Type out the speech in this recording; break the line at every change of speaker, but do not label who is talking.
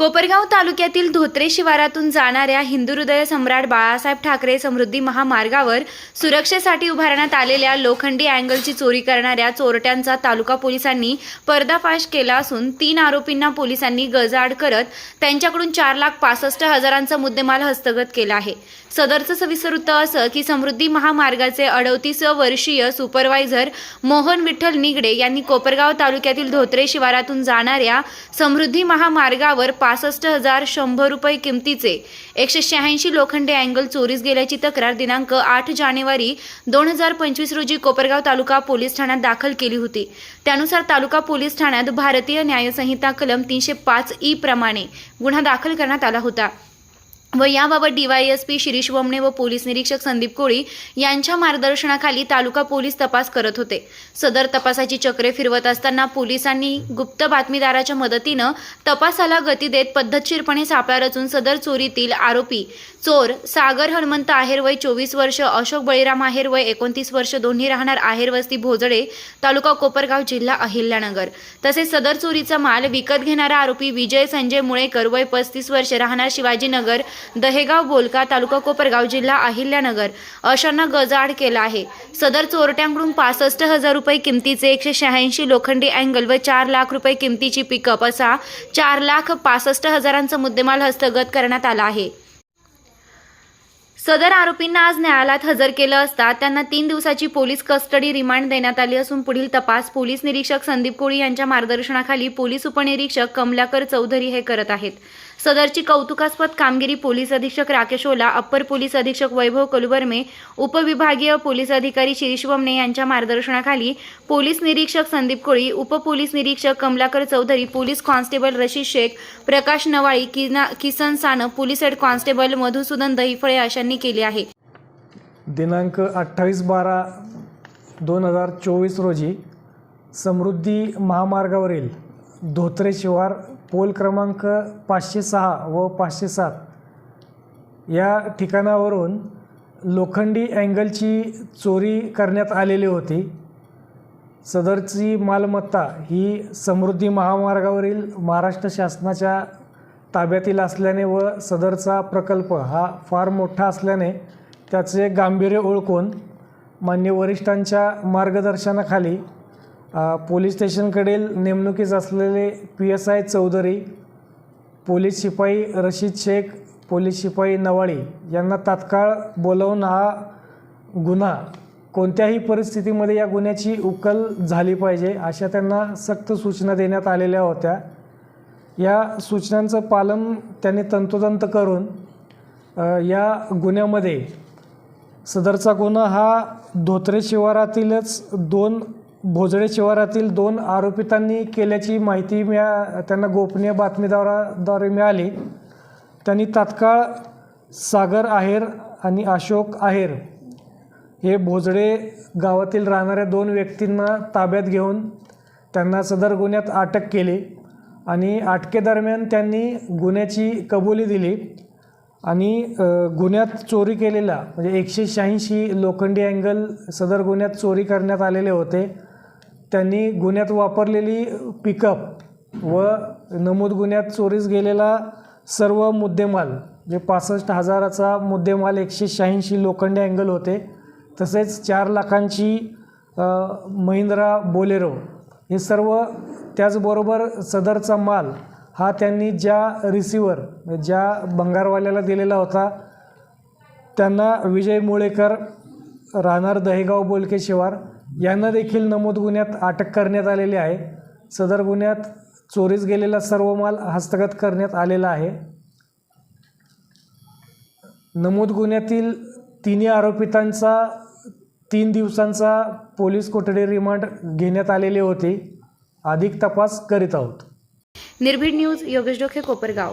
कोपरगाव तालुक्यातील धोत्रे शिवारातून जाणाऱ्या हिंदू हृदय सम्राट बाळासाहेब ठाकरे समृद्धी महामार्गावर सुरक्षेसाठी उभारण्यात आलेल्या लोखंडी अँगलची चोरी करणाऱ्या चोरट्यांचा तालुका पोलिसांनी पर्दाफाश केला असून तीन आरोपींना पोलिसांनी गजाआड करत त्यांच्याकडून चार लाख पासष्ट हजारांचा मुद्देमाल हस्तगत केला आहे. सदरचं सविस्तर वृत्त असं की समृद्धी महामार्गाचे अडतीस वर्षीय सुपरवायझर मोहन विठ्ठल निगडे यांनी कोपरगाव तालुक्यातील धोत्रे शिवारातून जाणाऱ्या समृद्धी महामार्गावर पा पासष्ट हजार शंभर रुपये किमतीचे. एकशे शहाऐंशी लोखंडे अँगल चोरीस गेल्याची तक्रार दिनांक आठ जानेवारी दोन हजार पंचवीस रोजी कोपरगाव तालुका पोलीस ठाण्यात दाखल केली होती. त्यानुसार तालुका पोलीस ठाण्यात भारतीय न्यायसंहिता कलम तीनशे पाच ई प्रमाणे गुन्हा दाखल करण्यात आला होता. व याबाबत डीवायएसपी शिरीष वमणे व पोलीस निरीक्षक संदीप कोळी यांच्या मार्गदर्शनाखाली तालुका पोलीस तपास करत होते. सदर तपासाची चक्रे फिरवत असताना पोलिसांनी गुप्त बातमीदाराच्या मदतीनं तपासाला गती देत पद्धतशीरपणे सापळा रचून सदर चोरीतील आरोपी चोर सागर हनुमंत आहेर वय चोवीस वर्ष अशोक बळीराम आहेर वय एकोणतीस वर्ष दोन्ही राहणार आहेर वस्ती भोजडे तालुका कोपरगाव जिल्हा अहिल्यानगर. तसेच सदर चोरीचा माल विकत घेणारा आरोपी विजय संजय मुळेकर वय पस्तीस वर्ष राहणार शिवाजीनगर दहेगाव बोलका तालुका कोपरगाव जिल्हा अहिल्यानगर. अशांना गजाआड केला आहे. सदर चोरट्यांकडून पासष्ट हजार रुपये किमतीचे एकशे शहाऐंशी लोखंडी अँगल व चार लाख रुपये किमतीची पिकअप असा चार लाख पासष्ट हजारांचा मुद्देमाल हस्तगत करण्यात आला आहे. सदर आरोपींना आज न्यायालयात हजर केलं असता त्यांना तीन दिवसाची पोलीस कस्टडी रिमांड देण्यात आली असून पुढील तपास पोलीस निरीक्षक संदीप कोळी यांच्या मार्गदर्शनाखाली पोलीस उपनिरीक्षक कमलाकर चौधरी हे करत आहेत. सदरची कौतुकास्पद कामगिरी पोलीस अधीक्षक राकेश ओला अप्पर पोलीस अधीक्षक वैभव कलुबर्मे उपविभागीय पोलीस अधिकारी शिरीष वमने यांच्या मार्गदर्शनाखाली पोलीस निरीक्षक संदीप कोळी उपपोलीस निरीक्षक कमलाकर चौधरी पोलीस कॉन्स्टेबल रशीद शेख प्रकाश नवाळी किना Kisan San police head constable Madhusudan Dahiphale अशांनी केली आहे.
दिनांक अठ्ठावीस बारा दोन हजार चोवीस रोजी समृद्धी महामार्गावरील धोत्रे शिवार पोल क्रमांक पाचशे सहा व पाचशे सात. या ठिकाणावरून लोखंडी अँगलची चोरी करण्यात आलेली होती. सदरची मालमत्ता ही समृद्धी महामार्गावरील महाराष्ट्र शासनाच्या ताब्यातील असल्याने व सदरचा प्रकल्प हा फार मोठा असल्याने त्याचे गांभीर्य ओळखून मान्य वरिष्ठांच्या मार्गदर्शनाखाली पोलीस स्टेशनकडील नेमणुकीस असलेले P S I Chaudhari police शिपाई रशीद शेख पोलीस शिपाई नवाळी यांना तात्काळ बोलवून हा गुन्हा कोणत्याही परिस्थितीमध्ये या गुन्ह्याची उकल झाली पाहिजे अशा त्यांना सक्त सूचना देण्यात आलेल्या होत्या. या सूचनांचं पालन त्यांनी तंतोतंत करून या गुन्ह्यामध्ये सदरचा गुन्हा हा धोत्रे शिवारातीलच दोन भोजडे शिवारातील दोन आरोपितांनी केल्याची माहिती मिळा त्यांना गोपनीय बातमीदाराद्वारे मिळाली. त्यांनी तात्काळ सागर आहेर आणि अशोक आहेर हे भोजडे गावातील राहणाऱ्या दोन व्यक्तींना ताब्यात घेऊन त्यांना सदर गुन्ह्यात अटक केली आणि अटकेदरम्यान त्यांनी गुन्ह्याची कबुली दिली आणि गुन्ह्यात चोरी केलेला म्हणजे एकशे शहाऐंशी लोखंडी अँगल सदर गुन्ह्यात चोरी करण्यात आलेले होते. त्यांनी गुन्ह्यात वापरलेली पिकअप व नमूद गुन्ह्यात चोरीस गेलेला सर्व मुद्देमाल जे पासष्ट हजाराचा मुद्देमाल एकशे शहाऐंशी लोखंडी अँगल होते तसेच चार लाखांची महिंद्रा बोलेरो हे सर्व त्याचबरोबर सदरचा माल हा त्यांनी ज्या रिसिवर ज्या भंगारवाल्याला दिलेला होता त्यांना विजय मुळेकर राहणार दहेगाव बोलके शिवार यांना देखील नमूद गुन्ह्यात अटक करण्यात आलेली आहे. सदर गुन्ह्यात चोरीस गेलेला सर्व माल हस्तगत करण्यात आलेला आहे. नमूद गुन्ह्यातील तिन्ही आरोपितांचा तीन दिवसांचा पोलीस कोठडी रिमांड घेण्यात आलेले होते. अधिक तपास करीत आहोत.
निर्भीड न्यूज योगेश डोखे कोपरगाव.